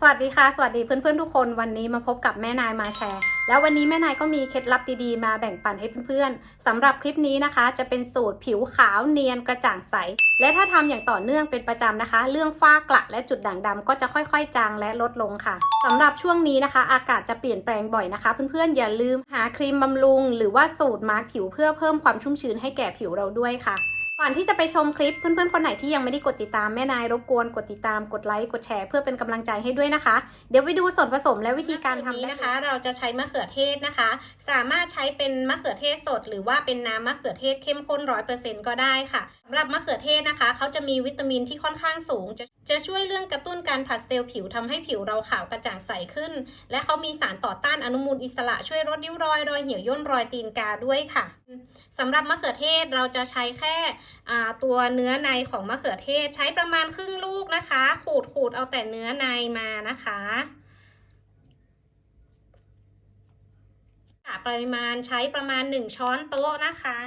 สวัสดีค่ะ สวัสดีเพื่อนๆทุกคนวันนี้มาพบกับแม่นายมาแชร์ แล้ววันนี้แม่นายก็มีเคล็ดลับดีๆ มาแบ่งปันให้เพื่อนๆสำหรับคลิปนี้นะคะ จะเป็นสูตรผิวขาวเนียนกระจ่างใส และถ้าทำอย่างต่อเนื่องเป็นประจำนะคะ เรื่องฝ้ากระและจุดด่างดำก็จะค่อยๆ จางและลดลงค่ะสำหรับช่วงนี้นะคะ อากาศจะเปลี่ยนแปลงบ่อยนะคะ เพื่อนๆอย่าลืมหาครีมบำรุง หรือว่าสูตรมาร์กผิวเพื่อเพิ่มความชุ่มชื้นให้แก่ผิวเราด้วยค่ะ ก่อนที่จะไปชมคลิปเพื่อนๆคนไหนที่ยังไม่ได้กดติดตามแม่นายรบกวนกดติดตามกดไลค์กดแชร์เพื่อเป็นกำลังใจให้ด้วยนะคะ เดี๋ยวไปดูส่วนผสมและวิธีการทำนี้นะคะ เราจะใช้มะเขือเทศนะคะ สามารถใช้เป็นมะเขือเทศสด หรือว่าเป็นน้ำมะเขือเทศเข้มข้นร้อยเปอร์เซ็นต์ก็ได้ค่ะสำหรับมะเขือเทศนะคะเขาจะมีวิตามินที่ค่อนข้างสูงจะช่วยเรื่องกระตุ้นการผัดเซลล์ผิวทำให้ผิวเราขาวกระจ่างใสขึ้น และเขามีสารต่อต้านอนุมูลอิสระช่วยลดริ้วรอย รอยเหี่ยวย่นรอยตีนกาด้วยค่ะสำหรับมะเขือเทศเราจะใช้แค่ตัวเนื้อในของมะเขือเทศใช้ประมาณครึ่งลูกนะคะ ขูดขูดเอาแต่เนื้อในมานะคะค่ะปริมาณใช้ประมาณ 1 ช้อนโต๊ะนะคะ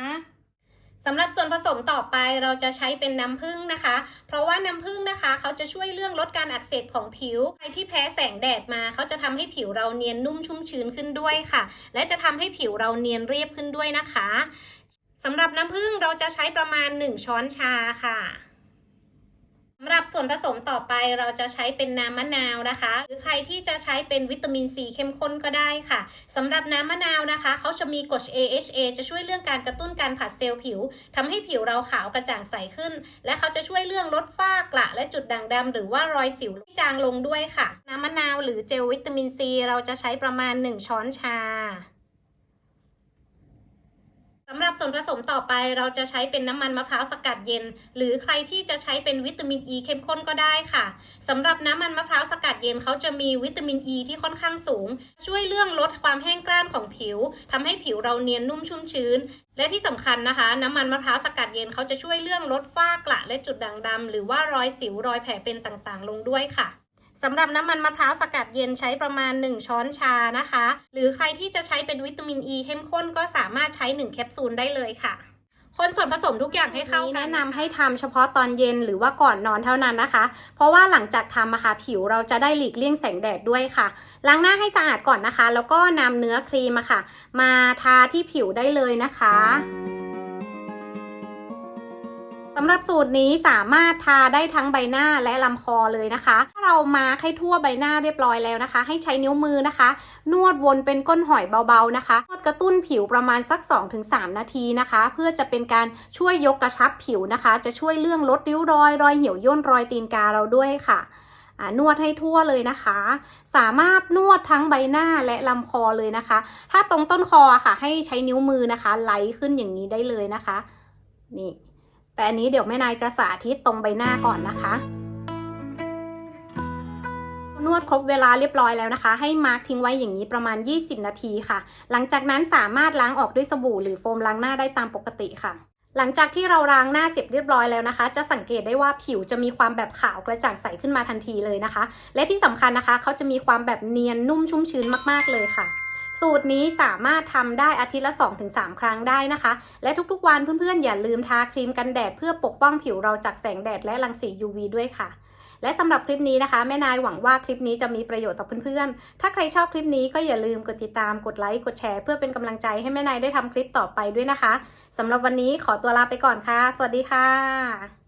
สำหรับส่วนผสมต่อไปเราจะใช้เป็นน้ำผึ้งนะคะ เพราะว่าน้ำผึ้งนะคะ เขาจะช่วยเรื่องลดการอักเสบของผิวใครที่แพ้แสงแดดมาเขาจะทำให้ผิวเราเนียนนุ่มชุ่มชื้นขึ้นด้วยค่ะ และจะทำให้ผิวเราเนียนเรียบขึ้นด้วยนะคะสำหรับน้ำผึ้งเราจะใช้ประมาณ 1 ช้อนชาค่ะ ส่วนผสมต่อไปเราจะใช้เป็นน้ำมะนาวนะคะ หรือใครที่จะใช้เป็นวิตามินซีเข้มข้นก็ได้ค่ะสำหรับน้ำมะนาวนะคะเขาจะมีกรด AHA จะช่วยเรื่องการกระตุ้นการผัดเซลล์ผิวทำให้ผิวเราขาวกระจ่างใสขึ้น และเขาจะช่วยเรื่องลดฝ้ากระและจุดด่างดำหรือว่ารอยสิวที่จางลงด้วยค่ะ น้ำมะนาวหรือเจลวิตามินซีเราจะใช้ประมาณ 1 ช้อนชา ส่วนผสมต่อไปเราจะใช้เป็นน้ำมันมะพร้าวสกัดเย็น หรือใครที่จะใช้เป็นวิตามินอ e ีเข้มข้นก็ได้ค่ะสำหรับน้ำมันมะพร้าวสกัดเย็นเขาจะมีวิตามินอ e ีที่ค่อนข้างสูง ช่วยเรื่องลดความแห้งกร้านของผิวทำให้ผิวเราเนียนนุ่มชุ่มชื้น และที่สำคัญนะคะ น้ำมันมะพร้าวสกัดเย็นเขาจะช่วยเรื่องลดฝ้ากระและจุดด่างดำหรือว่ารอยสิวรอยแผลเป็นต่างๆ ลงด้วยค่ะ สำหรับน้ำมันมะพร้าวสกัดเย็นใช้ประมาณ 1 ช้อนชานะคะ หรือใครที่จะใช้เป็นวิตามินอ e ีเข้มข้นก็สามารถใช้ 1 แคปซูลได้เลยค่ะ คนส่วนผสมทุกอย่างให้เข้ากันแนะนำให้ทำเฉพาะตอนเย็นหรือว่าก่อนนอนเท่านั้นนะคะ เพราะว่าหลังจากทำอะค่ะผิวเราจะได้หลีกเลี่ยงแสงแดดด้วยค่ะล้างหน้าให้สะอาดก่อนนะคะ แล้วก็นำเนื้อครีมอะค่ะ มาทาที่ผิวได้เลยนะคะ สำหรับสูตรนี้สามารถทาได้ทั้งใบหน้าและลำคอเลยนะคะถ้าเรามาร์คให้ทั่วใบหน้าเรียบร้อยแล้วนะคะ ให้ใช้นิ้วมือนะคะ นวดวนเป็นก้นหอยเบาๆนะคะนวดกระตุ้นผิวประมาณสัก 2-3 นาทีนะคะ เพื่อจะเป็นการช่วยยกกระชับผิวนะคะ จะช่วยเรื่องลดริ้วรอย รอยเหี่ยวย่นรอยตีนกาเราด้วยค่ะนวดให้ทั่วเลยนะคะ สามารถนวดทั้งใบหน้าและลำคอเลยนะคะ ถ้าตรงต้นคอค่ะ ให้ใช้นิ้วมือนะคะ ไล่ขึ้นอย่างนี้ได้เลยนะคะ นี่ แต่อันนี้เดี๋ยวแม่นายจะสาธิตตรงใบหน้าก่อนนะคะ นวดครบเวลาเรียบร้อยแล้วนะคะ ให้มาร์กทิ้งไว้อย่างนี้ประมาณ 20 นาทีค่ะ หลังจากนั้นสามารถล้างออกด้วยสบู่หรือโฟมล้างหน้าได้ตามปกติค่ะหลังจากที่เราล้างหน้าเสร็จเรียบร้อยแล้วนะคะ จะสังเกตได้ว่าผิวจะมีความแบบขาวกระจ่างใสขึ้นมาทันทีเลยนะคะ และที่สำคัญนะคะ เขาจะมีความแบบเนียนนุ่มชุ่มชื้นมากๆเลยค่ะ สูตรนี้สามารถทำได้อาทิตย์ละ 2-3 ครั้งได้นะคะ และทุกๆวันเพื่อนๆ อย่าลืมทาครีมกันแดดเพื่อปกป้องผิวเราจากแสงแดดและรังสี UV ด้วยค่ะ และสำหรับคลิปนี้นะคะ แม่นายหวังว่าคลิปนี้จะมีประโยชน์ต่อเพื่อนๆ ถ้าใครชอบคลิปนี้ก็อย่าลืมกดติดตาม กดไลค์ กดแชร์เพื่อเป็นกำลังใจให้แม่นายได้ทำคลิปต่อไปด้วยนะคะสำหรับวันนี้ขอตัวลาไปก่อนค่ะ สวัสดีค่ะ